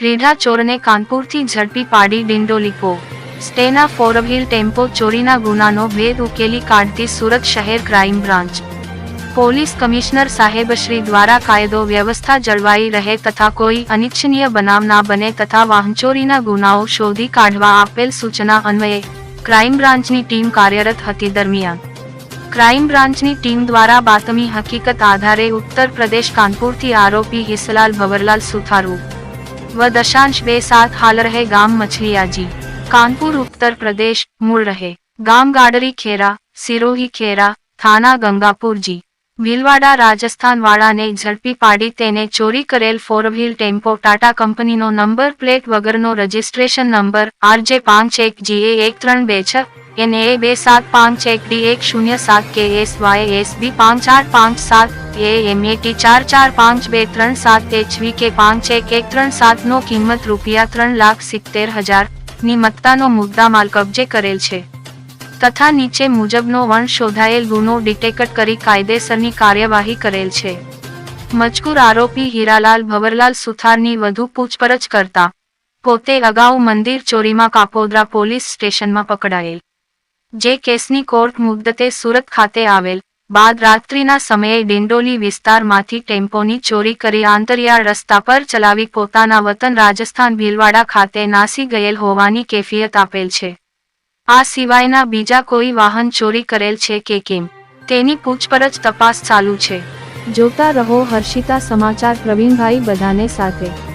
રેઢા ચોરને કાનપુરથી ઝડપી પાડી ડિંડોલીપો. સ્ટેના four-wheel tempo ચોરીના ગુનાનો ભેદ ઉકેલી કાઢતી સુરત શહેર ક્રાઇમ બ્રાન્ચ. પોલીસ કમિશનર સાહેબશ્રી દ્વારા કાયદો વ્યવસ્થા જળવાઈ રહે તથા કોઈ અનિચ્છનીય બનાવ ના બને તથા વાહનચોરીના ગુનાઓ શોધી કાઢવા આપેલ સૂચના અન્વયે ક્રાઇમ બ્રાન્ચની ટીમ કાર્યરત હતી દરમિયાન. ક્રાઇમ બ્રાન્ચની ટીમ દ્વારા બાતમી હકીકત આધારે ઉત્તર પ્રદેશ કાનપુરથી આરોપી હિસલાલ ભવરલાલ સુથારુ વ દશાંશ બે સાત હાલ રહે ગામ कानपुर કાનપુર ઉત્તર પ્રદેશ મૂળ રહે गाडरी खेरा ખેરા સિરોહી ખેરા થાના ગંગાપુરજી ભીલવાડા રાજસ્થાન વાળાને ઝડપી પાડી તેને ચોરી કરેલ ફોર વ્હીલ ટેમ્પો ટાટા કંપનીનો નંબર પ્લેટ વગરનો રજિસ્ટ્રેશન નંબર આરજે પાંચ એક જીએ એક ત્રણ બે છ એને એ બે સાત પાંચ એક ડી એક શૂન્ય સાત કે એસ વાય એસ બી પાંચ આઠ પાંચ સાત એ એમ એ ટી ચાર ચાર પાંચ બે ત્રણ સાત એચ વી કે પાંચ એક એક ત્રણ સાતનો કિંમત રૂપિયા ત્રણ લાખ સિત્તેર હજારની મત્તાનો મુદ્દામાલ કબજે કરેલ છે. તથા નીચે મુજબનો વણ શોધાયેલ ગુનો ડિટેક્ટ કરી કાયદેસરની કાર્યવાહી કરેલ છે. મજકૂર આરોપી હીરાલાલ ભવરલાલ સુથારની વધુ પૂછપરછ કરતા પોતે અગાઉ મંદિર ચોરીમાં કાપોદ્રા પોલીસ સ્ટેશનમાં પકડાયેલ. જે કેસની કોર્ટ મુદ્દતે સુરત ખાતે આવેલ. બાદ રાત્રિના સમયે ડિંડોલી વિસ્તારમાંથી ટેમ્પોની ચોરી કરી આંતરિયાળ રસ્તા પર ચલાવી પોતાના વતન રાજસ્થાન ભીલવાડા ખાતે નાસી ગયેલ હોવાની કેફિયત આપેલ છે. આ સિવાયના બીજા કોઈ વાહન ચોરી કરેલ છે કે કેમ? તેની પૂછપરછ તપાસ ચાલુ છે. જોતા રહો હર્ષિતા સમાચાર પ્રવીણભાઈ બધાને સાથે.